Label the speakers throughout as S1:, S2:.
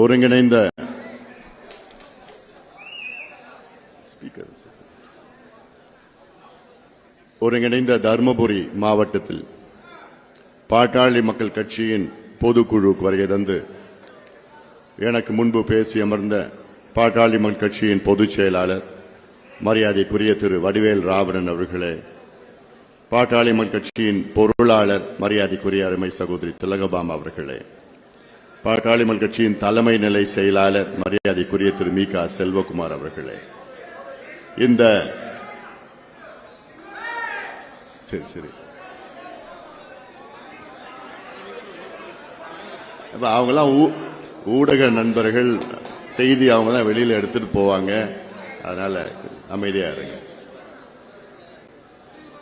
S1: ஒருங்கிணைந்த ஸ்பீக்கர் ஒருங்கிணைந்த தருமபுரி மாவட்டத்தில் பாட்டாளி மக்கள் கட்சியின் பொதுக்குழுவுக்கு வருகை தந்து எனக்கு முன்பு பேசி அமர்ந்த பாட்டாளி மக்கள் கட்சியின் பொதுச் செயலாளர் மரியாதைக்குரிய திரு வடிவேல் ராவணன் அவர்களே பாட்டாளி மக்கள் கட்சியின் பொருளாளர் மரியாதைக்குரிய அருமை சகோதரி திலகபாம் அவர்களே பாட்டாளிமல் கட்சியின் தலைமை நிலை செயலாளர் மரியாதைக்குரிய திரு மீ கா செல்வகுமார் அவர்களே இந்த சரி சரி. அப்ப அவங்கெல்லாம் ஊ- ஊடக நண்பர்கள் செய்தி அவங்க தான் வெளியில எடுத்துட்டு போவாங்க. அதனால அமைதியா இருங்க.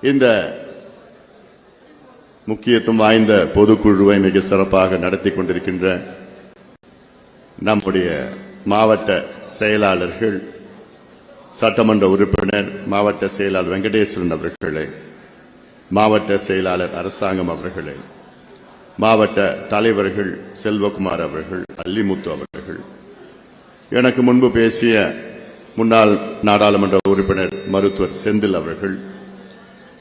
S1: இந்த முக்கியத்துவம் வாய்ந்த பொதுக்குழுவை மிக சிறப்பாக நடத்தி கொண்டிருக்கின்ற நம்முடைய மாவட்ட செயலாளர்கள் சட்டமன்ற உறுப்பினர் மாவட்ட செயலாளர் வெங்கடேஸ்வரன் அவர்களே மாவட்ட செயலாளர் அரசாங்கம் அவர்களே மாவட்ட தலைவர்கள் செல்வகுமார் அவர்கள் அல்லிமுத்து அவர்கள். எனக்கு முன்பு பேசிய முன்னாள் நாடாளுமன்ற உறுப்பினர் மருத்துவர் செந்தில் அவர்கள்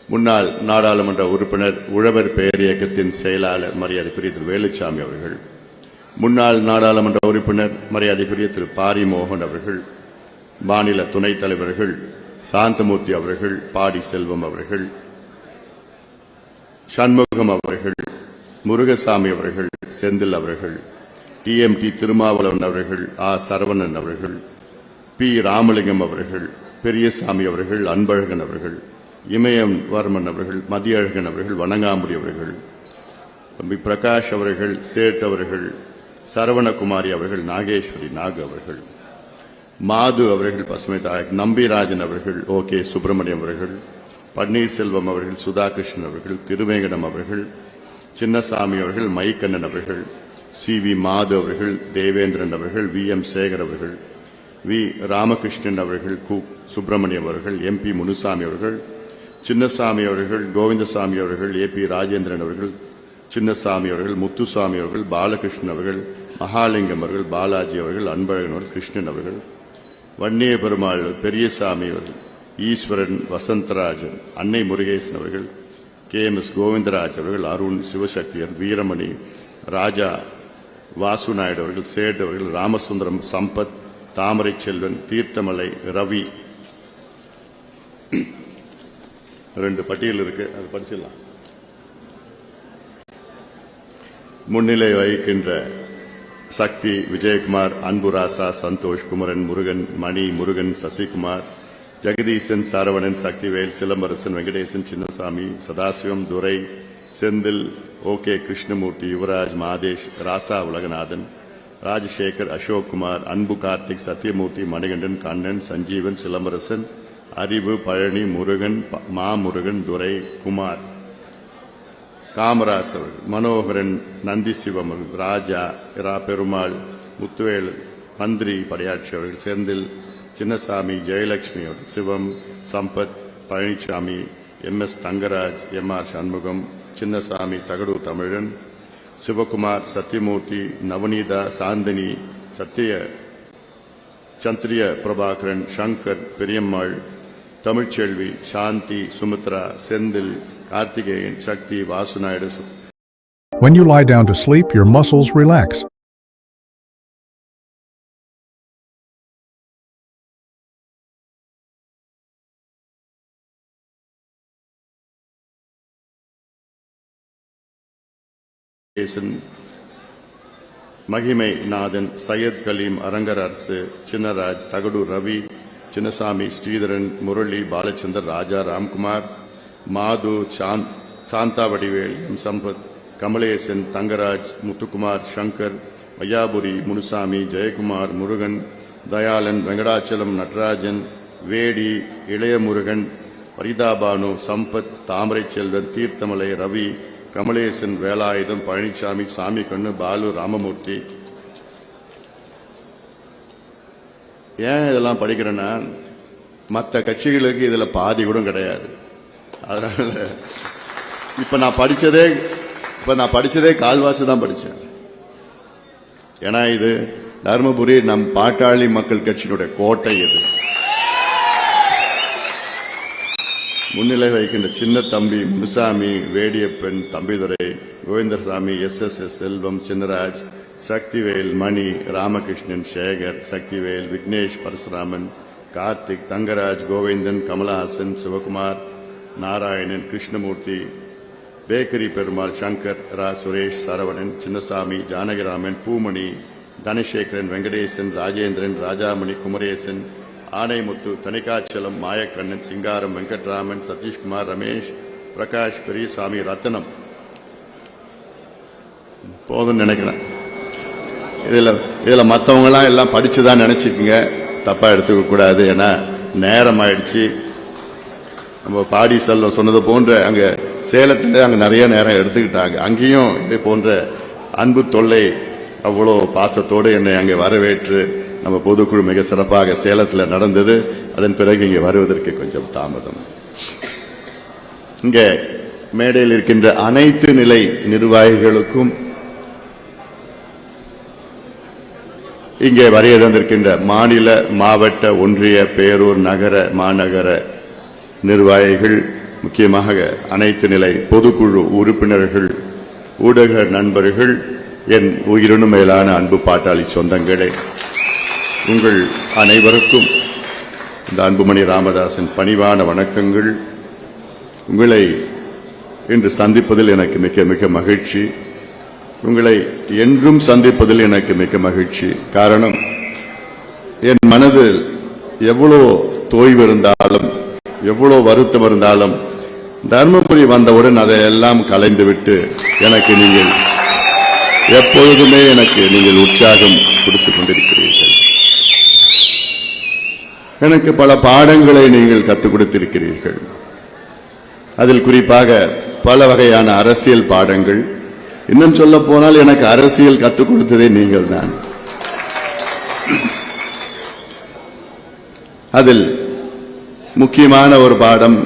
S1: முன்னாள் நாடாளுமன்ற உறுப்பினர் உழவர் பெயர் இயக்கத்தின் செயலாளர் மரியாதைக்குரிய திரு வேலுச்சாமி அவர்கள் முன்னாள் நாடாளுமன்ற உறுப்பினர் மரியாதைக்குரிய திரு பாரி மோகன் அவர்கள் மாநில துணைத் தலைவர்கள் சாந்தமூர்த்தி அவர்கள் பாடி செல்வம் அவர்கள் சண்முகம் அவர்கள் முருகசாமி அவர்கள் செந்தில் அவர்கள் டிஎம்டி திருமாவளவன் அவர்கள் ஆ சரவணன் அவர்கள் பி ராமலிங்கம் அவர்கள் பெரியசாமி அவர்கள் அன்பழகன் அவர்கள் இமயம் வர்மன் அவர்கள் மதியழகன் அவர்கள் வணங்காமுடி அவர்கள் தம்பி பிரகாஷ் அவர்கள் சேட் அவர்கள் சரவணகுமாரி அவர்கள் நாகேஸ்வரி நாகு அவர்கள் மாது அவர்கள் பசுமை தாயக் நம்பிராஜன் அவர்கள் ஓ கே சுப்பிரமணியம் அவர்கள் பன்னீர்செல்வம் அவர்கள் சுதாகிருஷ்ணன் அவர்கள் திருவேங்கடம் அவர்கள் சின்னசாமி அவர்கள் மைக்கண்ணன் அவர்கள் சி வி மாது அவர்கள் தேவேந்திரன் அவர்கள் வி எம் சேகர் அவர்கள் வி ராமகிருஷ்ணன் அவர்கள் கு சுப்பிரமணியம் அவர்கள் எம் பி முனுசாமி அவர்கள் சின்னசாமி அவர்கள் கோவிந்தசாமி அவர்கள் ஏ பி ராஜேந்திரன் அவர்கள் சின்னசாமி அவர்கள் முத்துசாமி அவர்கள் பாலகிருஷ்ணன் அவர்கள் மகாலிங்கம் அவர்கள் பாலாஜி அவர்கள் அன்பழகன் அவர்கள் கிருஷ்ணன் அவர்கள் வன்னிய பெருமாள் பெரியசாமி அவர்கள் ஈஸ்வரன் வசந்தராஜன் அன்னை முருகேசன் அவர்கள் கே எம் எஸ் கோவிந்தராஜ் அவர்கள் அருண் சிவசக்தியர் வீரமணி ராஜா வாசு நாயுடு அவர்கள் சேட் அவர்கள் ராமசுந்தரம் சம்பத் தாமரை செல்வன் தீர்த்தமலை ரவி. ரெண்டு பட்டியல் இருக்கு அது படிச்சிடலாம். முன்னிலை வகிக்கின்ற சக்தி விஜயகுமார் அன்புராசா சந்தோஷ் குமரன் முருகன் மணி முருகன் சசிகுமார் ஜெகதீசன் சரவணன் சக்திவேல் சிலம்பரசன் வெங்கடேசன் சின்னசாமி சதாசிவம் துரை செந்தில் ஓ கே கிருஷ்ணமூர்த்தி யுவராஜ் மாதேஷ் ராசா உலகநாதன் ராஜசேகர் அசோக் குமார் அன்பு கார்த்திக் சத்யமூர்த்தி மணிகண்டன் கண்ணன் சஞ்சீவன் சிலம்பரசன் அறிவு பழனி முருகன் ப- துரை குமார். காமராஜ் அவர்கள் மனோகரன் நந்தி சிவம் ராஜா இரா பெருமாள் முத்துவேல் மந்திரி படையாட்சி அவர்கள் செந்தில் சின்னசாமி ஜெயலட்சுமி அவர்கள் Sivam Sampath Palanisamy M. S. Thangaraj M. R. Shanmugam Chinnasamy தகடு தமிழன் சிவகுமார் சத்யமூர்த்தி நவநீதா சாந்தினி சத்திய சந்திரிய பிரபாகரன் சங்கர் பெரியம்மாள் தமிழ்ச்செல்வி சாந்தி சுமித்ரா செந்தில் கார்த்திகேயன் சக்தி வாசுநாயுடு
S2: When you lie down to sleep, your muscles relax.
S1: மகிமை நாதன் சையத் கலீம் அரங்கர் அரசு சின்னராஜ் தகடூர் ரவி சின்னசாமி ஸ்ரீதரன் முரளி பாலச்சந்தர் ராஜா ராம்குமார் மாது சாந்த்- சாந்தா வடிவேல் எம். சம்பத் கமலேசன் தங்கராஜ் முத்துக்குமார் சங்கர் வையாபுரி முனுசாமி ஜெயக்குமார் முருகன் தயாளன் வெங்கடாச்சலம் நடராஜன் வேடி இளையமுருகன் பரிதாபானு சம்பத் தாமரை செல்வன் தீர்த்தமலை ரவி கமலேசன் வேலாயுதம் பழனிசாமி சாமி கண்ணு பாலு ராமமூர்த்தி ஏன் இதெல்லாம் படிக்கிறேன்னா மற்ற கட்சிகளுக்கு இதில் பாதி கூட கிடையாது. அதனால் இப்போ நான் படித்ததே இப்போ நான் படித்ததே கால்வாசி தான் படித்தேன் ஏன்னா இது தருமபுரி நம் பாட்டாளி மக்கள் கட்சியினுடைய கோட்டை இது. முன்னிலை வைக்கின்ற Chinna Thambi Munusamy Vediyappan Thambidurai Govindasamy S S S Selvam Chinnaraj Sakthivel Mani Ramakrishnan Sekar Sakthivel Vignesh Parasuraman Karthik Thangaraj Govindan Kamalahasan Sivakumar Narayanan Krishnamoorthy bakery Perumal Shankar ரா சுரேஷ் சரவணன் சின்னசாமி ஜானகிராமன் பூமணி தனசேகரன் வெங்கடேசன் ராஜேந்திரன் ராஜாமணி குமரேசன் ஆனைமுத்து தனிகாச்சலம் மாயக்கண்ணன் சிங்காரம் வெங்கட்ராமன் சதீஷ்குமார் ரமேஷ் பிரகாஷ் பெரியசாமி ரத்னம் போதும்னு நினைக்கிறேன். இதில் இதில் மற்றவங்களாம் எல்லாம் படித்து தான் தப்பா தப்பாக எடுத்துக்கக்கூடாது ஏன்னா நேரம் ஆயிடுச்சு நம்ம பாடி செல்வம் சொன்னது போன்ற அங்கே சேலத்தில் அங்கே நிறைய நேரம் எடுத்துக்கிட்டாங்க. அங்கேயும் இது போன்ற அன்பு தொல்லை அவ்வளோ பாசத்தோடு என்னை அங்கே வரவேற்று நம்ம பொதுக்குழு மிக சிறப்பாக சேலத்தில் நடந்தது. அதன் பிறகு இங்கே வருவதற்கு கொஞ்சம் தாமதம். இங்கே மேடையில் இருக்கின்ற அனைத்து நிலை நிர்வாகிகளுக்கும் இங்கே வரைய தந்திருக்கின்ற மாநில மாவட்ட ஒன்றிய பேரூர் நகர மாநகர நிர்வாகிகள் முக்கியமாக அனைத்து நிலை பொதுக்குழு உறுப்பினர்கள் ஊடக நண்பர்கள் என் உயிரினும் மேலான அன்பு பாட்டாளி சொந்தங்களே. உங்கள் அனைவருக்கும் இந்த அன்புமணி ராமதாசன் பணிவான வணக்கங்கள். உங்களை இன்று சந்திப்பதில் எனக்கு மிக மிக மகிழ்ச்சி. உங்களை என்றும் சந்திப்பதில் எனக்கு மிக்க மகிழ்ச்சி. காரணம் என் மனதில் எவ்வளோ தோய்வு இருந்தாலும் எவ்வளோ வருத்தம் இருந்தாலும் தர்மபுரி வந்தவுடன் அதையெல்லாம் கலைந்துவிட்டு எனக்கு நீங்கள் எப்பொழுதுமே எனக்கு நீங்கள் உற்சாகம் கொடுத்து கொண்டிருக்கிறீர்கள். எனக்கு பல பாடங்களை நீங்கள் கற்றுக் கொடுத்திருக்கிறீர்கள். அதில் குறிப்பாக பல வகையான அரசியல் பாடங்கள் இன்னும் சொல்ல போனால் எனக்கு அரசியல் கற்றுக் கொடுத்ததே நீங்கள் தான். அதில் முக்கியமான ஒரு பாடம்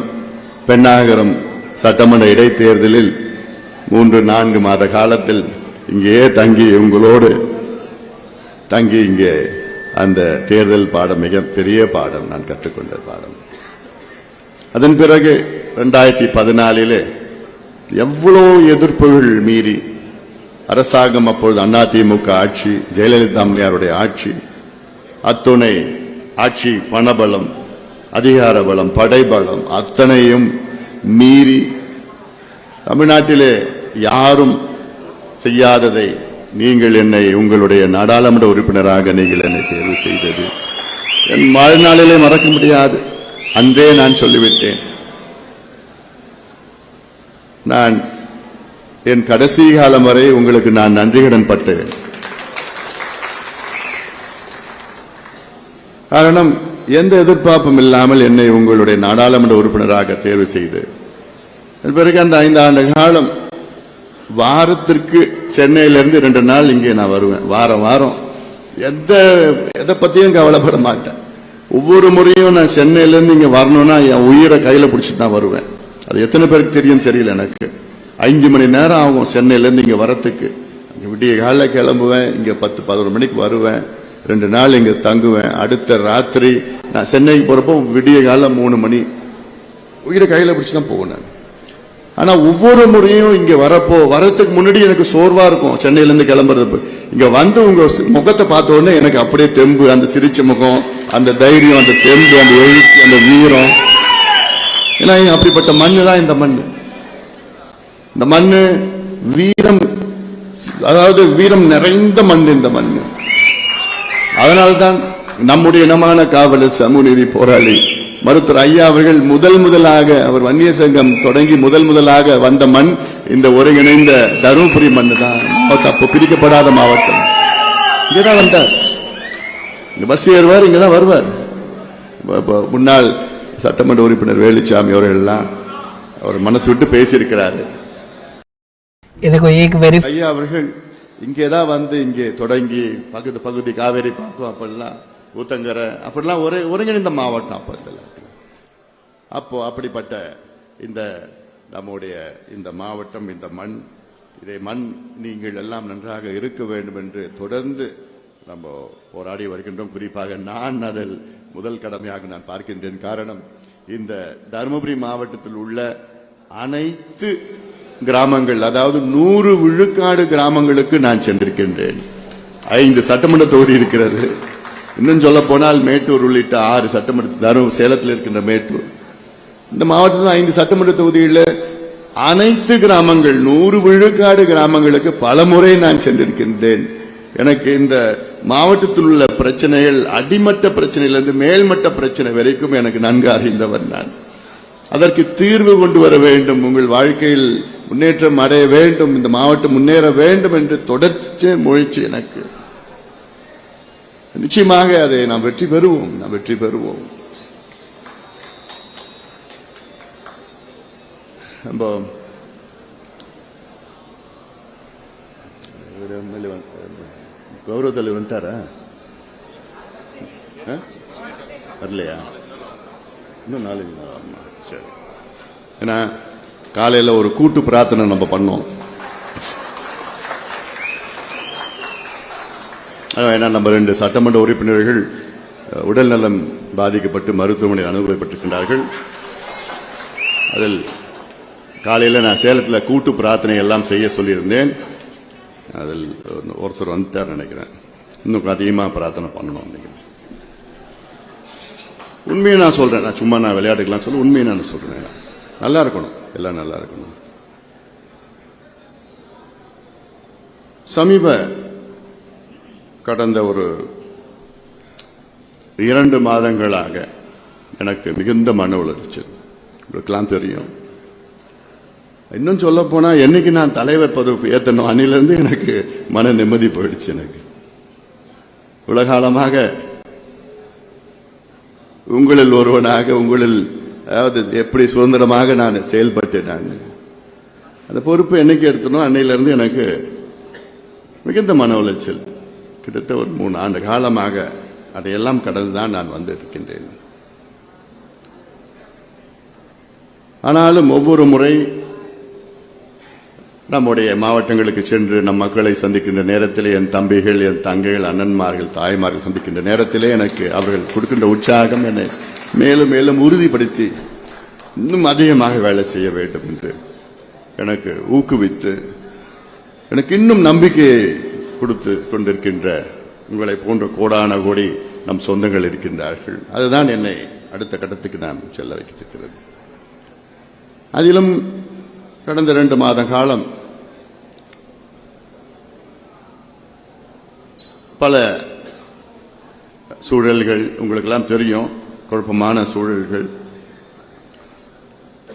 S1: பெண்ணாகரம் சட்டமன்ற இடைத்தேர்தலில் மூன்று நான்கு மாத காலத்தில் இங்கேயே தங்கி உங்களோடு தங்கி இங்கே அந்த தேர்தல் பாடம் மிக பெரிய பாடம் நான் கற்றுக்கொண்ட பாடம். அதன் பிறகு ரெண்டாயிரத்தி பதினாலிலே எவ்வளோ எதிர்ப்புகள் மீறி அரசாங்கம் அப்பொழுது அதிமுக ஆட்சி ஜெயலலிதா அம்மையாருடைய ஆட்சி அத்துணை ஆட்சி பணபலம் அதிகார பலம் படைபலம் அத்தனையும் மீறி தமிழ்நாட்டிலே யாரும் செய்யாததை நீங்கள் என்னை உங்களுடைய நாடாளுமன்ற உறுப்பினராக நீங்கள் என்னை தேர்வு செய்தது. என் வாழ்நாளிலே மறக்க முடியாது. அன்றே நான் சொல்லிவிட்டேன். நான் என் கடைசி காலம் வரை உங்களுக்கு நான் நன்றிகடன் பட்டேன். காரணம் எந்த எதிர்பார்ப்பும் இல்லாமல் என்னை உங்களுடைய நாடாளுமன்ற உறுப்பினராக தேர்வு செய்து. பிறகு அந்த ஐந்து ஆண்டு காலம் வாரத்திற்கு சென்னையிலிருந்து ரெண்டு நாள் இங்கே நான் வருவேன். வாரம் வாரம். எந்த எதை பத்தியும் கவலைப்பட மாட்டேன். ஒவ்வொரு முறையும் நான் சென்னையிலேருந்து இங்கே வரணும்னா என் உயிரை கையில் பிடிச்சிட்டு தான் வருவேன். அது எத்தனை பேருக்கு தெரியும் தெரியல எனக்கு. அஞ்சு மணி நேரம் ஆகும் சென்னையிலேருந்து இங்கே வரத்துக்கு. விடிய காலைல கிளம்புவேன் இங்கே பத்து பதினொரு மணிக்கு வருவேன். ரெண்டு நாள் இங்கே தங்குவேன். அடுத்த ராத்திரி நான் சென்னைக்கு போகிறப்போ விடிய காலைல மூணு மணி. உயிரை கையில் பிடிச்சி தான் போவேன் நான். ஆனால் ஒவ்வொரு முறையும் இங்கே வரப்போ வரத்துக்கு முன்னாடி எனக்கு சோர்வாக இருக்கும். சென்னையிலேருந்து கிளம்புறது இங்கே வந்து உங்கள் முகத்தை பார்த்த உடனே எனக்கு அப்படியே தெம்பு அந்த சிரிச்ச முகம் அந்த தைரியம் அந்த தெம்பு அந்த எழுச்சி அந்த வீரம். ஏன்னா அப்படிப்பட்ட மண்ணு தான் இந்த மண்ணு. இந்த மண்ணு வீரம் அதாவது வீரம் நிறைந்த மண் இந்த மண் அதனால்தான் நம்முடைய இனமான காவலர் சமூகநீதி போராளி மருத்துவர் ஐயா அவர்கள் முதல் முதலாக அவர் வன்னிய சங்கம் தொடங்கி முதல் முதலாக வந்த மண் இந்த ஒருங்கிணைந்த தருமபுரி மண் தான் அப்போ பிரிக்கப்படாத மாவட்டம். இங்கதான் வந்தார். இங்க பஸ் ஏறுவார் இங்கதான் வருவார். முன்னாள் சட்டமன்ற உறுப்பினர் வேலுச்சாமி அவர்கள் எல்லாம் அவர் மனசு விட்டு பேசியிருக்கிறாரு.
S3: இதுக்கு ஏக் வெரி
S1: ஐயா அவர்கள் இங்கே தான் வந்து இங்கே தொடங்கி பக்கத்து பகுதி காவேரி பார்த்தோம் அப்படிலாம் ஊத்தங்கரை அப்படிலாம் ஒரே ஒருங்கிணைந்த மாவட்டம் அப்போ இதில் அப்போ அப்படிப்பட்ட இந்த நம்முடைய இந்த மாவட்டம் இந்த மண் இதை மண் நீங்கள் எல்லாம் நன்றாக இருக்க வேண்டும் என்று தொடர்ந்து நம்ம போராடி வருகின்றோம். குறிப்பாக நான் அதில் முதல் கடமையாக நான் பார்க்கின்றேன். காரணம் இந்த தருமபுரி மாவட்டத்தில் உள்ள அனைத்து கிராமங்கள் அதாவது நூறு விழுக்காடு கிராமங்களுக்கு நான் சென்றிருக்கின்றேன். ஐந்து சட்டமன்ற தொகுதி இருக்கிறது. இன்னும் சொல்ல போனால் மேட்டூர் உள்ளிட்ட ஆறு சட்டமன்ற தரும் சேலத்தில் இருக்கின்ற மேட்டூர். இந்த மாவட்டத்தில் ஐந்து சட்டமன்ற தொகுதியில் அனைத்து கிராமங்கள் நூறு விழுக்காடு கிராமங்களுக்கு பல முறை நான் சென்றிருக்கின்றேன். எனக்கு இந்த மாவட்டத்தில் உள்ள பிரச்சனைகள் அடிமட்ட பிரச்சனையிலிருந்து மேல்மட்ட பிரச்சனை வரைக்கும் எனக்கு நன்கு அறிந்தவர் நான். அதற்கு தீர்வு கொண்டு வர வேண்டும். உங்கள் வாழ்க்கையில் முன்னேற்றம் அடைய வேண்டும் இந்த மாவட்டம் முன்னேற வேண்டும் என்று தொடர்ச்சி முயற்சி எனக்கு. நிச்சயமாக அதை நாம் வெற்றி பெறுவோம் நாம் வெற்றி பெறுவோம். நம்ம கௌரவ தலைவர் வந்துட்டாரா? ஆ? வரலையா? இன்னும் நாலஞ்சு நாள் சரி. ஏன்னா காலையில் ஒரு கூட்டு பிரார்த்தனை நம்ம பண்ணோம். ஏன்னா நம்ம ரெண்டு சட்டமன்ற உறுப்பினர்கள் உடல் உடல்நலம் பாதிக்கப்பட்டு மருத்துவமனையில் அனுபவப்பட்டிருக்கின்றார்கள். அதில் காலையில் நான் சேலத்தில் கூட்டு பிரார்த்தனை எல்லாம் செய்ய சொல்லியிருந்தேன். அதில் ஒருத்தர் வந்துட்டார் நினைக்கிறேன். இன்னும் அதிகமாக பிரார்த்தனை பண்ணணும் நினைக்கிறேன் உண்மையை நான் சொல்கிறேன் நான் சும்மா நான் விளையாட்டுக்கெல்லாம் சொல்ல உண்மையை நான் சொல்கிறேன் நல்லா இருக்கணும். எல்லாம் நல்லா இருக்கணும். சமீப கடந்த ஒரு இரண்டு மாதங்களாக எனக்கு மிகுந்த மன உளைச்சல் உங்களுக்கெல்லாம் தெரியும். இன்னும் சொல்ல போனா என்னைக்கு நான் தலைவர் பதவி ஏற்றணும் அன்னிலிருந்து எனக்கு மன நிம்மதி போயிடுச்சு எனக்கு. உலகாலமாக உங்களில் ஒருவனாக உங்களில் அதாவது எப்படி சுதந்திரமாக நான் செயல்பட்டேன் நான். அந்த பொறுப்பு என்னைக்கு எடுத்தனோ அன்னையிலிருந்து எனக்கு மிகுந்த மன உளைச்சல். கிட்டத்தட்ட ஒரு மூணு ஆண்டு காலமாக அதையெல்லாம் கடந்து தான் நான் வந்திருக்கின்றேன். ஆனாலும் ஒவ்வொரு முறை நம்முடைய மாவட்டங்களுக்கு சென்று நம் மக்களை சந்திக்கின்ற நேரத்தில் என் தம்பிகள் என் தங்கைகள் அண்ணன்மார்கள் தாய்மார்கள் சந்திக்கின்ற நேரத்திலே எனக்கு அவர்கள் கொடுக்கின்ற உற்சாகம் என்னை மேலும் மேலும் உறுதிப்படுத்தி இன்னும் அதிகமாக வேலை செய்ய வேண்டும் என்று எனக்கு ஊக்குவித்து எனக்கு இன்னும் நம்பிக்கையை கொடுத்து கொண்டிருக்கின்ற உங்களை போன்ற கோடான கோடி நம் சொந்தங்கள் இருக்கின்றார்கள். அதுதான் என்னை அடுத்த கட்டத்துக்கு நான் செல்ல வைத்திருக்கிறது. அதிலும் கடந்த ரெண்டு மாத காலம் பல சூழல்கள் உங்களுக்கெல்லாம் தெரியும். குழப்பமான சூழல்கள்.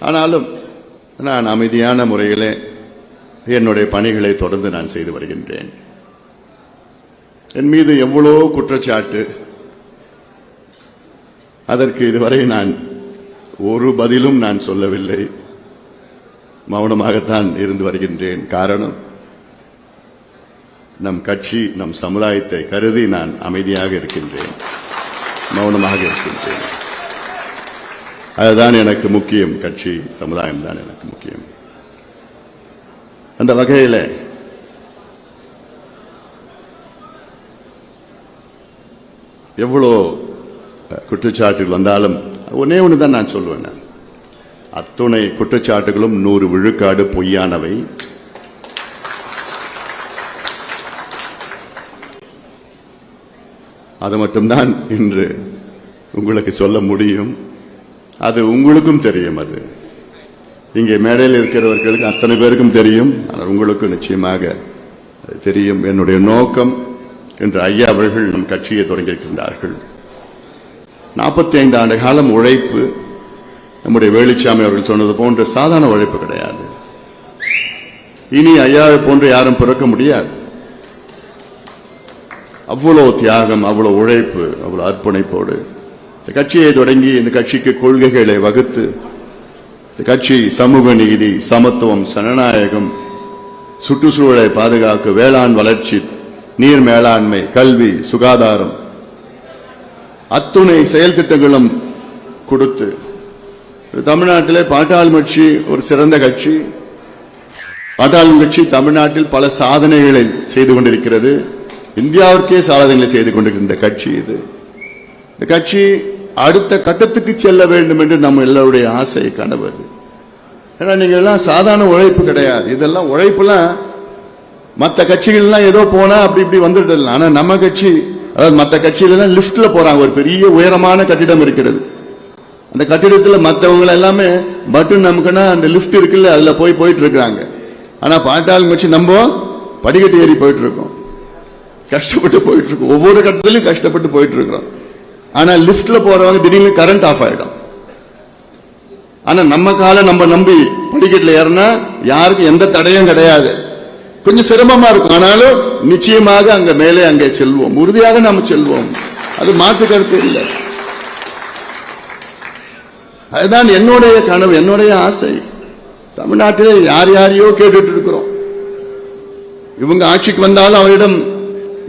S1: ஆனாலும் நான் அமைதியான முறையில் என்னுடைய பணிகளை தொடர்ந்து நான் செய்து வருகின்றேன். என் மீது எவ்வளோ குற்றச்சாட்டு அதற்கு இதுவரை நான் ஒரு பதிலும் நான் சொல்லவில்லை. மௌனமாகத்தான் இருந்து வருகின்றேன். காரணம் நம் கட்சி நம் சமுதாயத்தை கருதி நான் அமைதியாக இருக்கின்றேன். மௌனமாக இருக்கின்றேன். அதுதான் எனக்கு முக்கியம். கட்சி சமுதாயம் தான் எனக்கு முக்கியம். அந்த வகையில் எவ்வளோ குற்றச்சாட்டுகள் வந்தாலும் ஒன்னே ஒன்று தான் நான் சொல்லுவேன் அத்துணை குற்றச்சாட்டுகளும் நூறு விழுக்காடு பொய்யானவை. அது மட்டும்தான் இன்று உங்களுக்கு சொல்ல முடியும். அது உங்களுக்கும் தெரியும் அது. இங்கே மேடையில் இருக்கிறவர்களுக்கு அத்தனை பேருக்கும் தெரியும். ஆனால் உங்களுக்கும் நிச்சயமாக தெரியும். என்னுடைய நோக்கம் என்று ஐயா அவர்கள் நம் கட்சியை தொடங்கியிருக்கின்றார்கள். நாற்பத்தி ஐந்து ஆண்டு காலம் உழைப்பு நம்முடைய வேலுச்சாமி அவர்கள் சொன்னது போன்ற சாதாரண உழைப்பு கிடையாது. இனி ஐயாவை போன்று யாரும் பிறக்க முடியாது. அவ்வளவு தியாகம் அவ்வளவு உழைப்பு அவ்வளவு அர்ப்பணிப்போடு. இந்த கட்சியை தொடங்கி இந்த கட்சிக்கு கொள்கைகளை வகுத்து இந்த கட்சி சமூக நீதி சமத்துவம் சனநாயகம் சுற்றுச்சூழலை பாதுகாக்க வேளாண் வளர்ச்சி நீர் மேலாண்மை கல்வி சுகாதாரம் அத்துணை செயல் திட்டங்களும் கொடுத்து தமிழ்நாட்டிலே பாட்டாளி கட்சி ஒரு சிறந்த கட்சி. பாட்டாளி கட்சி தமிழ்நாட்டில் பல சாதனைகளை செய்து கொண்டிருக்கிறது. இந்தியாவிற்கே சாதனைகளை செய்து கொண்டிருக்கின்ற கட்சி இது. இந்த கட்சி அடுத்த கட்டத்துக்கு செல்ல வேண்டும் என்று நம்ம எல்லோருடைய ஆசை கனவு அது. ஏன்னா நீங்க எல்லாம் சாதாரண உழைப்பு கிடையாது. இதெல்லாம் உழைப்புலாம் மற்ற கட்சிகள்லாம் ஏதோ போனா அப்படி இப்படி வந்துட்டு ஆனா நம்ம கட்சி அதாவது மற்ற கட்சியிலலாம் லிப்ட்ல போறாங்க. ஒரு பெரிய உயரமான கட்டிடம் இருக்கிறது. அந்த கட்டிடத்தில் மற்றவங்க எல்லாமே பட்டன் நமக்குன்னா அந்த லிஃப்ட் இருக்குல்ல அதில் போய் போயிட்டு இருக்கிறாங்க. ஆனால் பாட்டாளி கட்சி நம்ம படிக்கட்டு ஏறி போயிட்டு இருக்கோம். கஷ்டப்பட்டு போயிட்டு இருக்கோம் ஒவ்வொரு கட்டத்திலையும் கஷ்டப்பட்டு போயிட்டு இருக்கிறோம் ஆனா லிப்ட்ல போறவங்க திடீர்னு கரண்ட் ஆஃப் ஆயிடும். ஆனா நம்ம காலை நம்ம நம்பி படிக்கட்டில் ஏறினா யாருக்கும் எந்த தடையும் கிடையாது. கொஞ்சம் சிரமமா இருக்கும். ஆனாலும் நிச்சயமாக அங்க மேலே அங்கே செல்வோம். உறுதியாக நாம் செல்வோம். அது மாற்று கருத்து இல்லை. அதுதான் என்னுடைய கனவு என்னுடைய ஆசை. தமிழ்நாட்டிலே யார் யாரையோ கேட்டுட்டு இருக்கிறோம். இவங்க ஆட்சிக்கு வந்தாலும் அவரிடம்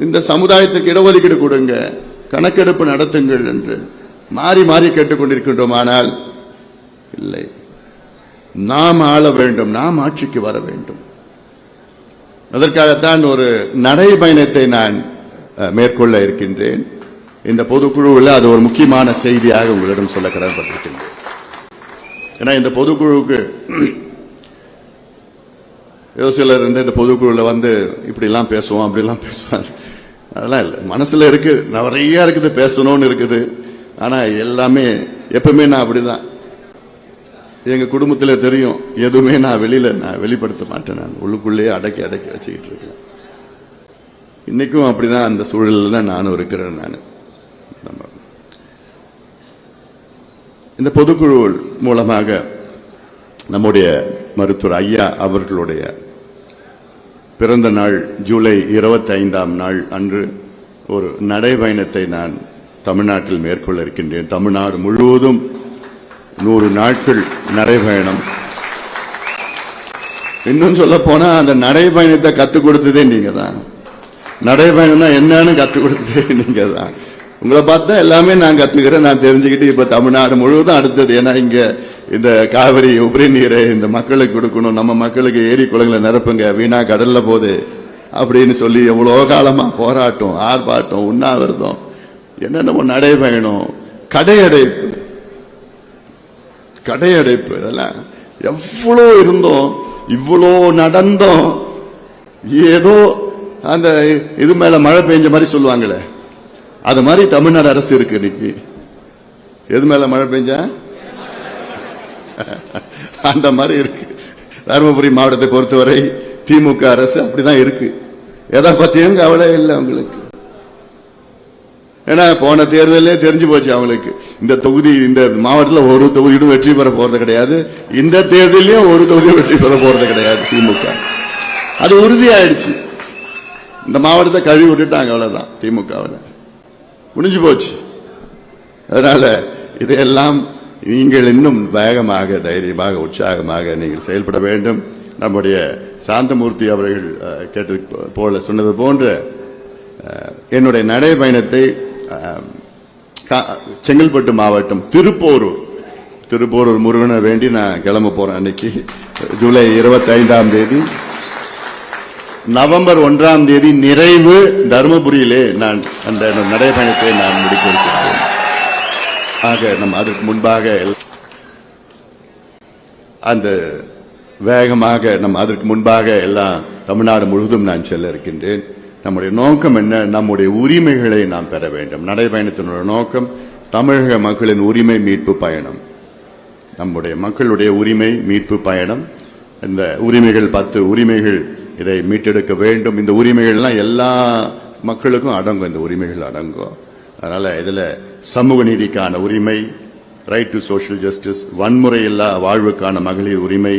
S1: இந்த சமுதாயத்துக்கு இடஒதுக்கீடு கொடுங்க கணக்கெடுப்பு நடத்துங்கள் என்று மாறி மாறி கேட்டுக்கொண்டிருக்கின்றோம். ஆனால் இல்லை. நாம் ஆள வேண்டும் நாம் ஆட்சிக்கு வர வேண்டும். அதற்காகத்தான் ஒரு நடைபயணத்தை நான் மேற்கொள்ள இருக்கின்றேன். இந்த பொதுக்குழுவில் அது ஒரு முக்கியமான செய்தியாக உங்களிடம் சொல்ல கடன்பட்டிருக்கின்றேன் ஏன்னா இந்த பொதுக்குழுவுக்கு ஏதோ சிலர் இருந்து இந்த பொதுக்குழுவில் வந்து இப்படிலாம் பேசுவோம் அப்படிலாம் பேசுவாங்க அதெல்லாம் இல்லை. மனசுல இருக்கு நிறைய இருக்குது பேசணும்னு இருக்குது. ஆனா எல்லாமே எப்பவுமே நான் அப்படிதான். எங்க குடும்பத்துல தெரியும் எதுவுமே நான் வெளியில நான் வெளிப்படுத்த மாட்டேன் நான். உள்ளுக்குள்ளேயே அடக்கி அடக்கி வச்சுக்கிட்டு இருக்கேன். இன்னைக்கும் அப்படிதான் அந்த சூழலில் தான் நானும் இருக்கிறேன் நான். நம்ம. இந்த பொதுக்குழு மூலமாக நம்முடைய மருத்துவர் ஐயா அவர்களுடைய பிறந்த நாள் ஜூலை 25ஆம் நாள் அன்று ஒரு நடைபயணத்தை நான் தமிழ்நாட்டில் மேற்கொள்ள இருக்கின்றேன். தமிழ்நாடு முழுவதும் நூறு நாட்கள் நடைபயணம். இன்னும் சொல்ல போனா அந்த நடைபயணத்தை கத்துக் கொடுத்ததே நீங்க தான் நடைபயணம்னா என்னன்னு கத்துக் கொடுத்ததே நீங்க தான் உங்களை பார்த்தா எல்லாமே நான் கத்துக்கிறேன். நான் தெரிஞ்சுக்கிட்டு இப்ப தமிழ்நாடு முழுவதும் அடுத்தது. ஏன்னா இங்க இந்த காவிரி உபரி நீரை இந்த மக்களுக்கு கொடுக்கணும் நம்ம மக்களுக்கு ஏரி குளங்களை நிரப்புங்க வீணா கடல்ல போகுது அப்படின்னு சொல்லி எவ்வளோ காலமா போராட்டம் ஆர்ப்பாட்டம் உண்ணாவிரதம் என்னென்ன நடைபயணம் கடையடைப்பு கடையடைப்பு இதெல்லாம் எவ்வளோ இருந்தோம் இவ்வளோ நடந்தோம். ஏதோ அந்த இது மேல மழை பெஞ்ச மாதிரி சொல்லுவாங்களே அது மாதிரி தமிழ்நாடு அரசு இருக்கு இன்னைக்கு. எது மேல மழை பெஞ்சா? அந்த மாதிரி இருக்கு. தருமபுரி மாவட்டத்தை பொறுத்தவரை திமுக அரசு அப்படிதான் இருக்கு. எதை பத்தியும் கவலை இல்லை அவங்களுக்கு. ஏன்னா போன தேர்தலே தெரிஞ்சு போச்சு அவங்களுக்கு. இந்த தொகுதி இந்த மாவட்டத்தில் ஒரு தொகுதியும் வெற்றி பெற போறது கிடையாது. இந்த தேர்தலையும் ஒரு தொகுதியும் வெற்றி பெற போறது கிடையாது திமுக. அது உறுதியாயிடுச்சு. இந்த மாவட்டத்தை கழுவி விட்டுட்டாங்க அவ்வளவுதான் திமுகவில். முடிஞ்சு போச்சு. அதனால இதையெல்லாம் நீங்கள் இன்னும் வேகமாக தைரியமாக உற்சாகமாக நீங்கள் செயல்பட வேண்டும். நம்முடைய சாந்தமூர்த்தி அவர்கள் கேட்டது போல சொன்னது போன்ற என்னுடைய நடைபயணத்தை கா- செங்கல்பட்டு மாவட்டம் திருப்போரூர் திருப்போரூர் முருகனை வேண்டி நான் கிளம்ப போறேன் அன்னைக்கு ஜூலை 25ஆம் தேதி. நவம்பர் ஒன்றாம் தேதி நிறைவு தருமபுரியிலே நான் அந்த நடைபயணத்தை நான் முடிக்க இருக்கிறேன். ஆக நம்ம அதற்கு முன்பாக அந்த வேகமாக நம் அதற்கு முன்பாக எல்லாம் தமிழ்நாடு முழுவதும் நான் செல்ல இருக்கின்றேன். நம்முடைய நோக்கம் என்ன? நம்முடைய உரிமைகளை நாம் பெற வேண்டும். நடைபயணத்தினுடைய நோக்கம் தமிழக மக்களின் உரிமை மீட்பு பயணம். நம்முடைய மக்களுடைய உரிமை மீட்பு பயணம். இந்த உரிமைகள் பத்து உரிமைகள் இதை மீட்டெடுக்க வேண்டும். இந்த உரிமைகள்லாம் எல்லா மக்களுக்கும் அடங்கும். இந்த உரிமைகள் அடங்கும். அதனால் இதில் சமூக நீதிக்கான உரிமை ரைட் டு சோஷியல் ஜஸ்டிஸ் வன்முறையில்லா வாழ்வுக்கான மகளிர் உரிமை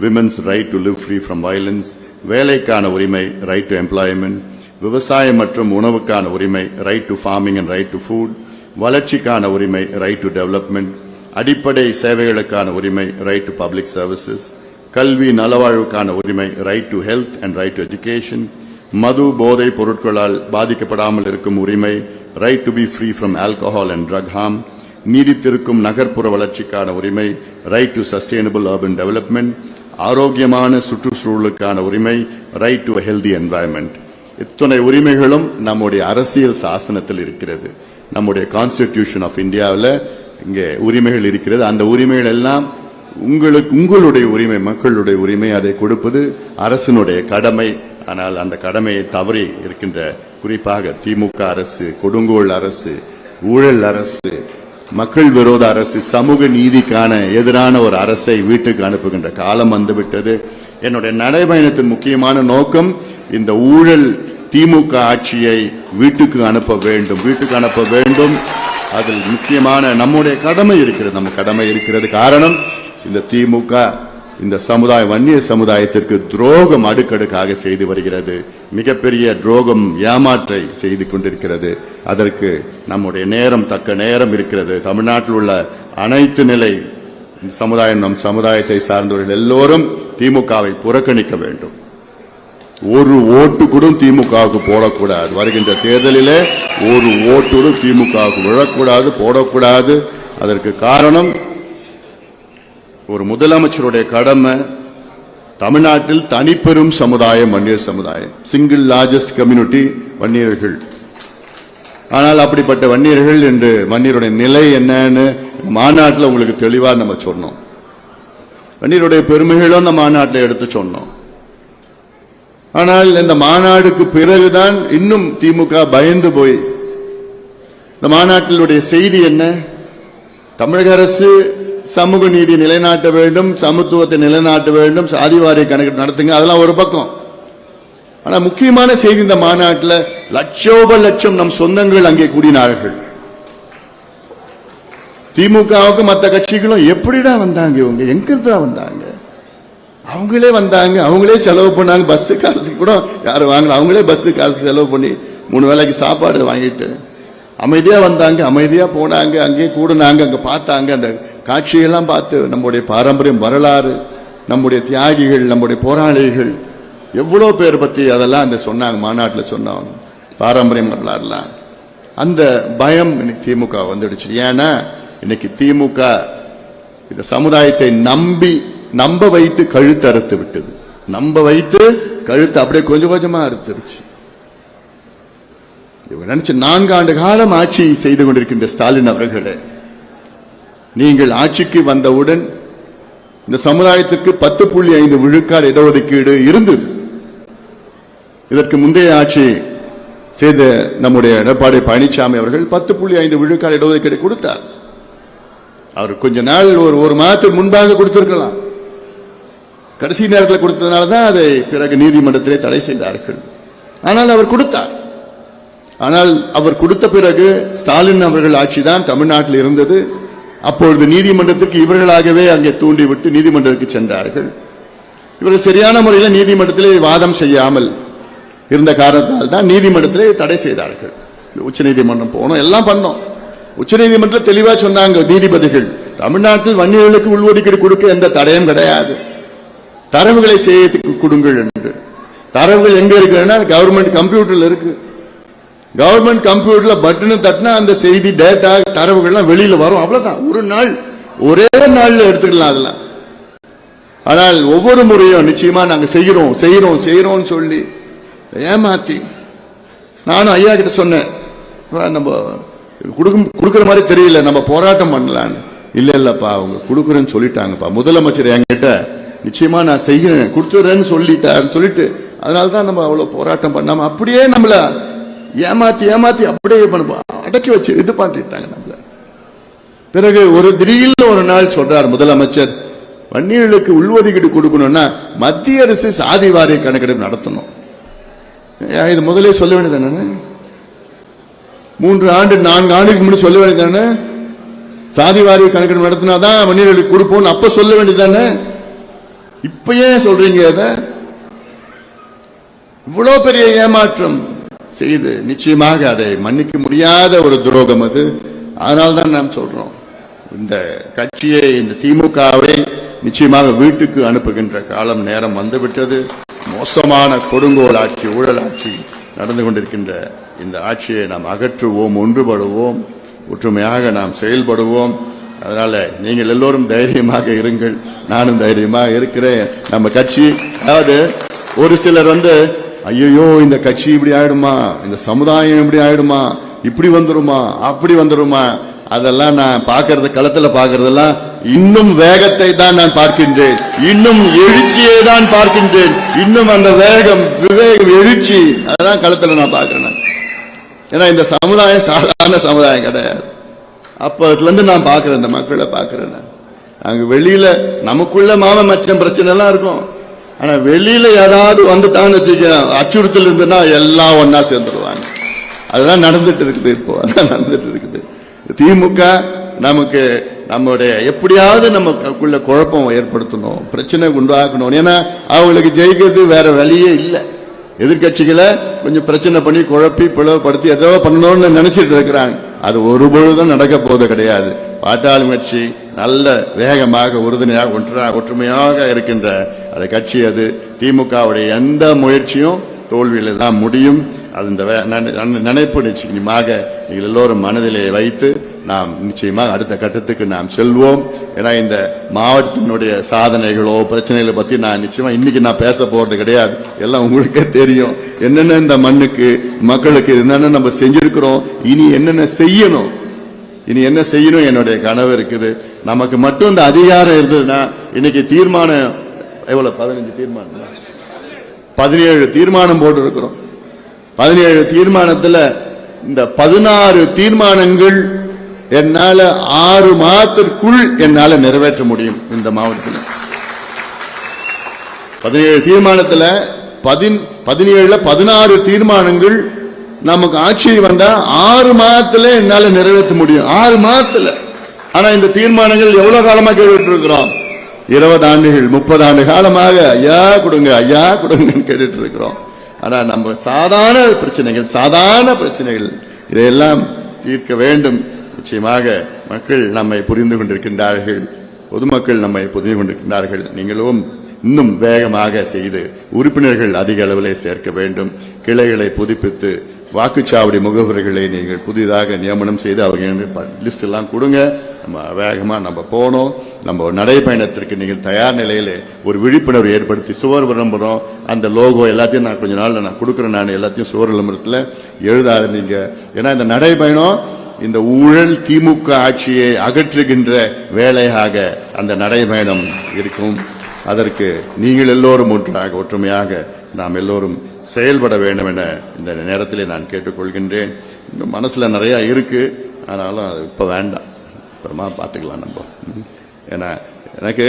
S1: women's right to live free from violence வேலைக்கான உரிமை ரைட் டு எம்ப்ளாய்மெண்ட் விவசாயம் மற்றும் உணவுக்கான உரிமை right to farming and right to food வளர்ச்சிக்கான உரிமை ரைட் டு டெவலப்மெண்ட் அடிப்படை சேவைகளுக்கான உரிமை ரைட் டு பப்ளிக் சர்வீசஸ் கல்வி நலவாழ்வுக்கான உரிமை right to health and right to education மது போதை பொருட்களால் பாதிக்கப்படாமல் இருக்கும் உரிமை right to be free from alcohol and drug harm நீடித்திருக்கும் நகர்ப்புற வளர்ச்சிக்கான உரிமை right to sustainable urban development ஆரோக்கியமான சுற்றுச்சூழலுக்கான உரிமை ரைட் டு ஹெல்தி என்வாயன்மெண்ட் இத்தனை உரிமைகளும் நம்முடைய அரசியல் சாசனத்தில் இருக்கிறது. நம்முடைய கான்ஸ்டிடியூஷன் ஆஃப் இந்தியாவில் இங்கே உரிமைகள் இருக்கிறது. அந்த உரிமைகள் எல்லாம் உங்களுக்கு உங்களுடைய உரிமை மக்களுடைய உரிமை அதை கொடுப்பது அரசினுடைய கடமை ஆனால் அந்த கடமையை தவறி இருக்கின்ற குறிப்பாக திமுக அரசு கொடுங்கோல் அரசு ஊழல் அரசு மக்கள் விரோத அரசு சமூக நீதிக்கான எதிரான ஒரு அரசை வீட்டுக்கு அனுப்புகின்ற காலம் வந்துவிட்டது. என்னுடைய நடைபயணத்தின் முக்கியமான நோக்கம் இந்த ஊழல் திமுக ஆட்சியை வீட்டுக்கு அனுப்ப வேண்டும் வீட்டுக்கு அனுப்ப வேண்டும். அதில் முக்கியமான நம்முடைய கடமை இருக்கிறது நம்ம கடமை இருக்கிறது. காரணம் இந்த திமுக இந்த சமுதாய வன்னிய சமுதாயத்திற்கு துரோகம் அடுக்கடுக்காக செய்து வருகிறது. மிகப்பெரிய துரோகம் ஏமாற்றை செய்து கொண்டிருக்கிறது. அதற்கு நம்முடைய நேரம் தக்க நேரம் இருக்கிறது. தமிழ்நாட்டில் உள்ள அனைத்து நிலை சமுதாயம் நம் சமுதாயத்தை சார்ந்தவர்கள் எல்லோரும் திமுகவை புறக்கணிக்க வேண்டும். ஒரு ஓட்டு கூட திமுகவுக்கு போடக்கூடாது. வருகின்ற தேர்தலிலே ஒரு ஓட்டு கூட திமுகவுக்கு விழக்கூடாது போடக்கூடாது. அதற்கு காரணம் ஒரு முதலமைச்சருடைய கடமை தமிழ்நாட்டில் தனிப்பெரும் சமுதாயம் வன்னியர் சமுதாயம். சிங்கிள் லார்ஜஸ்ட் கம்யூனிட்டி வன்னியர்கள். ஆனால் அப்படிப்பட்ட வன்னியர்கள் என்று வன்னியருடைய நிலை என்னன்னு மாநாட்டில் உங்களுக்கு தெளிவாக நம்ம சொன்னோம். வன்னியருடைய பெருமைகளும் அந்த மாநாட்டில் எடுத்து சொன்னோம். ஆனால் இந்த மாநாடுக்கு பிறகுதான் இன்னும் திமுக பயந்து போய் இந்த மாநாட்டினுடைய செய்தி என்ன? தமிழக அரசு சமூக நீதி நிலைநாட்ட வேண்டும் சமத்துவத்தை நிலைநாட்ட வேண்டும் சாதிவாரிய கணக்கு நடத்துங்க அதெல்லாம் ஒரு பக்கம். ஆனா முக்கியமான செய்தி இந்த மாநாட்டில் லட்சோப லட்சம் நம் சொந்தங்கள் அங்கே கூடினார்கள். திமுகவுக்கு மற்ற கட்சிகளும் எப்படிடா வந்தாங்க இவங்க? எங்கிருந்தா வந்தாங்க? அவங்களே வந்தாங்க அவங்களே செலவு பண்ணாங்க பஸ் காசு கூட யாரும் வாங்கல. அவங்களே பஸ் காசு செலவு பண்ணி மூணு வேளைக்கு சாப்பாடு வாங்கிட்டு அமைதியா வந்தாங்க அமைதியா போனாங்க அங்கேயே கூடினாங்க அங்க பார்த்தாங்க அந்த காட்சியெல்லாம் பார்த்து நம்முடைய பாரம்பரியம் வரலாறு நம்முடைய தியாகிகள் நம்முடைய போராளிகள் எவ்வளோ பேர் பற்றி அதெல்லாம் அந்த சொன்னாங்க மாநாட்டில் சொன்னாங்க. பாரம்பரியம் வரலாறுலாம். அந்த பயம் இன்னைக்கு திமுக வந்துடுச்சு. ஏன்னா இன்னைக்கு திமுக இந்த சமுதாயத்தை நம்பி நம்ப வைத்து கழுத்து அறுத்து விட்டது. நம்ப வைத்து கழுத்து அப்படியே கொஞ்சம் கொஞ்சமா அறுத்துருச்சு. இவங்க நினைச்சு நான்காண்டு காலம் ஆட்சி செய்து கொண்டிருக்கின்ற ஸ்டாலின் அவர்களே நீங்கள் ஆட்சிக்கு வந்தவுடன் இந்த சமுதாயத்துக்கு பத்து புள்ளி ஐந்து விழுக்காடு இடஒதுக்கீடு இருந்தது. இதற்கு முந்தைய ஆட்சி செய்த நம்முடைய எடப்பாடி பழனிசாமி அவர்கள் பத்து புள்ளி ஐந்து விழுக்காடு இடஒதுக்கீடு கொடுத்தார். அவர் கொஞ்ச நாள் ஒரு ஒரு மாதத்துக்கு முன்பாக கொடுத்திருக்கலாம். கடைசி நேரத்தில் கொடுத்ததுனால தான் அதை பிறகு நீதிமன்றத்திலே தடை செய்தார்கள். ஆனால் அவர் கொடுத்தார். ஆனால் அவர் கொடுத்த பிறகு ஸ்டாலின் அவர்கள் ஆட்சி தான் தமிழ்நாட்டில் இருந்தது. அப்பொழுது நீதிமன்றத்திற்கு இவர்களாகவே அங்கே தூண்டிவிட்டு நீதிமன்றத்திற்கு சென்றார்கள். இவர்கள் சரியான முறையில் நீதிமன்றத்திலே வாதம் செய்யாமல் இருந்த காரணத்தால் தான் நீதிமன்றத்திலே தடை செய்தார்கள். உச்ச நீதிமன்றம் போனோம் எல்லாம் பண்ணோம். உச்ச நீதிமன்றம் தெளிவா சொன்னாங்க நீதிபதிகள் தமிழ்நாட்டில் வன்னியர்களுக்கு உள்ஒதுக்கீடு கொடுக்க எந்த தடையும் கிடையாது. தரவுகளை செய்யத்துக்கு கொடுங்கள் என்று. தரவுகள் எங்க இருக்குன்னா கவர்மெண்ட் கம்ப்யூட்டர்ல இருக்கு. கவர்மெண்ட் கம்ப்யூட்டர்ல பட்டன் தட்டினா அந்த செய்தி டேட்டா தரவுகள்லாம் வெளியில வரும். அவ்வளவுதான். ஒரு நாள் ஒரே நாள்ல எடுத்துக்கலாம் அதெல்லாம் ஆனால் ஒவ்வொரு முறையும் நிச்சயமா நாங்க செய்கிறோம் செய்கிறோம் செய்கிறோம்னு சொல்லி ஏமாத்தி. நானும் ஐயா கிட்ட சொன்னேன் நம்ம கொடுக்கும் கொடுக்குற மாதிரி தெரியல நம்ம போராட்டம் பண்ணலான்னு. இல்ல இல்லப்பா அவங்க கொடுக்குறேன்னு சொல்லிட்டாங்கப்பா. முதலமைச்சர் என்கிட்ட நிச்சயமா நான் செய்கிறேன் கொடுத்துறேன்னு சொல்லிட்டான்னு சொல்லிட்டு அதனால தான் நம்ம அவ்வளவு போராட்டம் பண்ணாம அப்படியே நம்மள ஏமாத்தி ஏமாத்தி அப்படியே பண்ணுவோம் அடக்கி வச்சு இது பண்ணிட்டாங்க நம்மள. பிறகு ஒரு திடீர்னு ஒரு நாள் சொல்றார் முதலமைச்சர் வன்னியர்களுக்கு உள்ஒதுக்கீடு கொடுக்கணும்னா மத்திய அரசு சாதி வாரிய கணக்கெடுப்பு நடத்தணும். ஏன் இது முதலே சொல்ல வேண்டியது என்னன்னு? மூன்று ஆண்டு நான்கு ஆண்டுக்கு முன்னாடி சொல்ல வேண்டியதானே சாதி வாரிய கணக்கெடுப்பு நடத்தினாதான் வன்னியர்களுக்கு கொடுப்போம்னு அப்ப சொல்ல வேண்டியதானே இப்ப ஏன் சொல்றீங்க அதை இவ்வளவு பெரிய ஏமாற்றம். செய்து நிச்சயமாக அதை மன்னிக்க முடியாத ஒரு துரோகம் அது. அதனால்தான் நாம் சொல்றோம். இந்த கட்சியை இந்த திமுகவை நிச்சயமாக வீட்டுக்கு அனுப்புகின்ற காலம் நேரம் வந்துவிட்டது. மோசமான கொடுங்கோல் ஆட்சி ஊழல் ஆட்சி நடந்து கொண்டிருக்கின்ற இந்த ஆட்சியை நாம் அகற்றுவோம் ஒன்றுபடுவோம். ஒற்றுமையாக நாம் செயல்படுவோம். அதனால நீங்கள் எல்லோரும் தைரியமாக இருங்கள். நானும் தைரியமாக இருக்கிறேன். நம்ம கட்சி அதாவது ஒரு சிலர் வந்து ஐயோ இந்த கட்சி இப்படி ஆயிடுமா? இந்த சமுதாயம் இப்படி ஆயிடுமா? இப்படி வந்துருமா? அப்படி வந்துருமா? அதெல்லாம் நான் பார்க்கறது களத்துல பார்க்கறதெல்லாம் இன்னும் வேகத்தை தான் நான் பார்க்கின்றேன். இன்னும் எழுச்சியை தான் பார்க்கின்றேன். இன்னும் அந்த வேகம் விவேகம் எழுச்சி அதெல்லாம் களத்துல நான் பார்க்கிறேன் ஏன்னா இந்த சமுதாயம் சாதாரண சமுதாயம் கிடையாது. அப்பத்துல இருந்து நான் பார்க்கிறேன் இந்த மக்களை பார்க்கிறேன் அங்க வெளியில நமக்குள்ள மாம மச்சம் பிரச்சனை எல்லாம் இருக்கும். ஆனா வெளியில யாராவது வந்துட்டான்னு வச்சுக்க அச்சுறுத்தல் இருந்துன்னா எல்லாம் ஒன்னா சேர்ந்துருவாங்க. அதுதான் நடந்துட்டு இருக்குது இப்போ அதான் நடந்துட்டு இருக்குது. திமுக நமக்கு நம்முடைய எப்படியாவது நமக்குள்ள குழப்பம் ஏற்படுத்தணும் பிரச்சனை உண்டாக்கணும் ஏன்னா அவங்களுக்கு ஜெயிக்கிறது வேற வழியே இல்லை. எதிர்க்கட்சிகளை கொஞ்சம் பிரச்சனை பண்ணி குழப்பி பிளவுபடுத்தி ஏதோ பண்ணணும்னு நினைச்சிட்டு இருக்கிறாங்க. அது ஒரு பொழுதும் நடக்க போவது கிடையாது. பாட்டாளி கட்சி நல்ல வேகமாக உறுதுணையாக ஒன்றாக ஒற்றுமையாக இருக்கின்ற அது கட்சி அது திமுகவுடைய எந்த முயற்சியும் தோல்வியில் தான் முடியும். அது இந்த வே- நினைப்பு நிச்சயமாக நீங்கள் எல்லோரும் மனதிலே வைத்து நாம் நிச்சயமாக அடுத்த கட்டத்துக்கு நாம் செல்வோம். ஏன்னா இந்த மாவட்டத்தினுடைய சாதனைகளோ பிரச்சனைகளை பற்றி நான் நிச்சயமாக இன்னைக்கு நான் பேச போறது கிடையாது. எல்லாம் உங்களுக்கே தெரியும். என்னென்ன இந்த மண்ணுக்கு மக்களுக்கு என்னென்ன நம்ம செஞ்சிருக்கிறோம் இனி என்னென்ன செய்யணும்? இனி என்ன செய்யணும்? என்னுடைய கனவு இருக்குது. நமக்கு மட்டும் இந்த அதிகாரம் இருந்ததுன்னா இன்னைக்கு தீர்மானம் எவ்வளவு பதினஞ்சு தீர்மானம்? பதினேழு தீர்மானம் போட்டு இருக்கிறோம் பதினேழு தீர்மானத்துல இந்த பதினாறு தீர்மானங்கள் என்னால ஆறு மாதத்திற்குள் என்னால நிறைவேற்ற முடியும் இந்த மாவட்டத்தில். பதினேழு தீர்மானத்துல பதின் பதினேழுல பதினாறு தீர்மானங்கள் நமக்கு ஆட்சி வந்தா ஆறு மாதத்துல என்னால நிறைவேற்ற முடியும். ஆறு மாதத்துல. ஆனா இந்த தீர்மானங்கள் எவ்வளவு காலமா கேட்டுட்டு இருக்கிறோம்? இருபது ஆண்டுகள் முப்பது ஆண்டு காலமாக ஐயா கொடுங்க ஐயா கொடுங்கன்னு கேட்டுட்டு இருக்கிறோம் ஆனா நம்ம சாதாரண பிரச்சனைகள் சாதாரண பிரச்சனைகள் இதையெல்லாம் தீர்க்க வேண்டும். நிச்சயமாக மக்கள் நம்மை புரிந்து கொண்டிருக்கின்றார்கள். பொதுமக்கள் நம்மை புரிந்து கொண்டிருக்கின்றார்கள். நீங்களும் இன்னும் வேகமாக செய்து உறுப்பினர்கள் அதிக அளவிலே சேர்க்க வேண்டும். கிளைகளை புதுப்பித்து வாக்குச்சாவடி முகவர்களை நீங்கள் புதிதாக நியமனம் செய்து அவங்க லிஸ்ட் எல்லாம் கொடுங்க. நம்ம வேகமாக நம்ம போனோம் நம்ம நடைபயணத்திற்கு நடைப்பயணத்திற்கு நீங்கள் தயார் நிலையில் ஒரு விழிப்புணர்வு ஏற்படுத்தி சுவர் விளம்பரம் அந்த லோகோ எல்லாத்தையும் நான் கொஞ்ச நாளில் நான் கொடுக்குறேன். நான் எல்லாத்தையும் சுவர் விளம்பரத்தில் எழுத ஆரம்பிங்க ஏன்னா இந்த நடைப்பயணம் இந்த ஊழல் திமுக ஆட்சியை அகற்றுகின்ற வேலையாக அந்த நடைபயணம் இருக்கும். அதற்கு நீங்கள் எல்லோரும் ஒன்றாக ஒற்றுமையாக நாம் எல்லோரும் செயல்பட வேண்டும் என இந்த நேரத்திலே நான் கேட்டுக்கொள்கின்றேன். இன்னும் மனசில் நிறைய இருக்கு. ஆனாலும் அது இப்போ வேண்டாம். அப்புறமா பார்த்துக்கலாம் நம்ம. ஏன்னா எனக்கு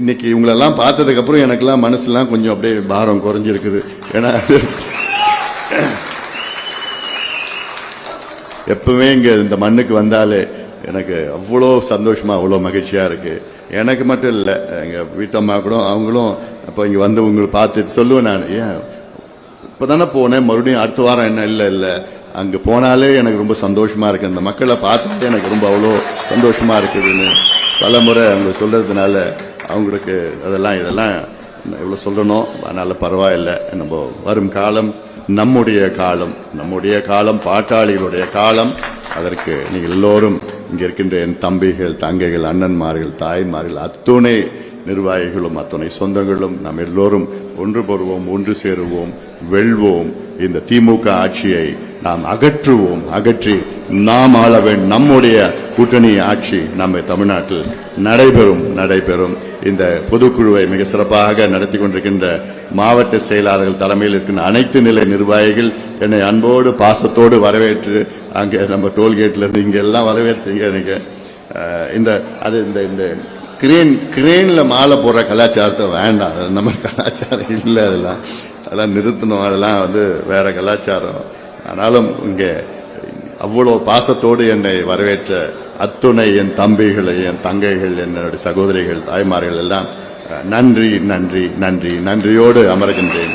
S1: இன்னைக்கு இவங்களெல்லாம் பார்த்ததுக்கப்புறம் எனக்கெல்லாம் மனசுலாம் கொஞ்சம் அப்படியே பாரம் குறைஞ்சிருக்குது. ஏன்னா எப்பவுமே இங்கே இந்த மண்ணுக்கு வந்தாலே எனக்கு அவ்வளோ சந்தோஷமாக அவ்வளோ மகிழ்ச்சியாக இருக்குது எனக்கு மட்டும் இல்லை எங்கள் வீட்டம்மா கூட அவங்களும் அப்போ இங்கே வந்து உங்களை பார்த்துட்டு சொல்லுவேன் நான். ஏன்? இப்பதானே போனேன். மறுபடியும் அடுத்த வாரம் என்ன? இல்லை இல்லை. அங்கே போனாலே எனக்கு ரொம்ப சந்தோஷமா இருக்கு. அந்த மக்களை பார்த்துட்டு எனக்கு ரொம்ப அவ்வளோ சந்தோஷமா இருக்குதுன்னு பல முறை அவங்க சொல்றதுனால அவங்களுக்கு அதெல்லாம் இதெல்லாம் எவ்வளோ சொல்லணும். அதனால பரவாயில்லை. நம்ம வரும் காலம் நம்முடைய காலம் நம்முடைய காலம் பாட்டாளிகளுடைய காலம். அதற்கு நீங்கள் எல்லோரும் இங்கே இருக்கின்ற என் தம்பிகள் தங்கைகள் அண்ணன்மார்கள் தாய்மார்கள் அத்துணை நிர்வாகிகளும் அத்துணை சொந்தங்களும் நாம் எல்லோரும் ஒன்று பெறுவோம் ஒன்று சேருவோம். வெல்வோம். இந்த திமுக ஆட்சியை நாம் அகற்றுவோம். அகற்றி நாம் ஆள வேண்டும் நம்முடைய கூட்டணி ஆட்சி நம்ம தமிழ்நாட்டில் நடைபெறும் நடைபெறும். இந்த பொதுக்குழுவை மிக சிறப்பாக நடத்தி கொண்டிருக்கின்ற மாவட்ட செயலாளர்கள் தலைமையில் இருக்கின்ற அனைத்து நிலை நிர்வாகிகள் என்னை அன்போடு பாசத்தோடு வரவேற்று அங்கே நம்ம டோல்கேட்ல இருந்து எல்லாம் வரவேற்றுங்க எனக்கு இந்த அது இந்த இந்த கிரேன் கிரேனில் மாலை போடுற கலாச்சாரத்தை வேண்டாம். நம்ம கலாச்சாரம் இல்லை அதெல்லாம். அதெல்லாம் நிறுத்தணும். அதெல்லாம் வந்து வேற கலாச்சாரம். ஆனாலும் இங்கே அவ்வளோ பாசத்தோடு என்னை வரவேற்ற அத்துணை என் தம்பிகள் என் தங்கைகள் என்னுடைய சகோதரிகள் தாய்மார்கள் எல்லாம் நன்றி நன்றி நன்றி நன்றியோடு அமர்கின்றேன்.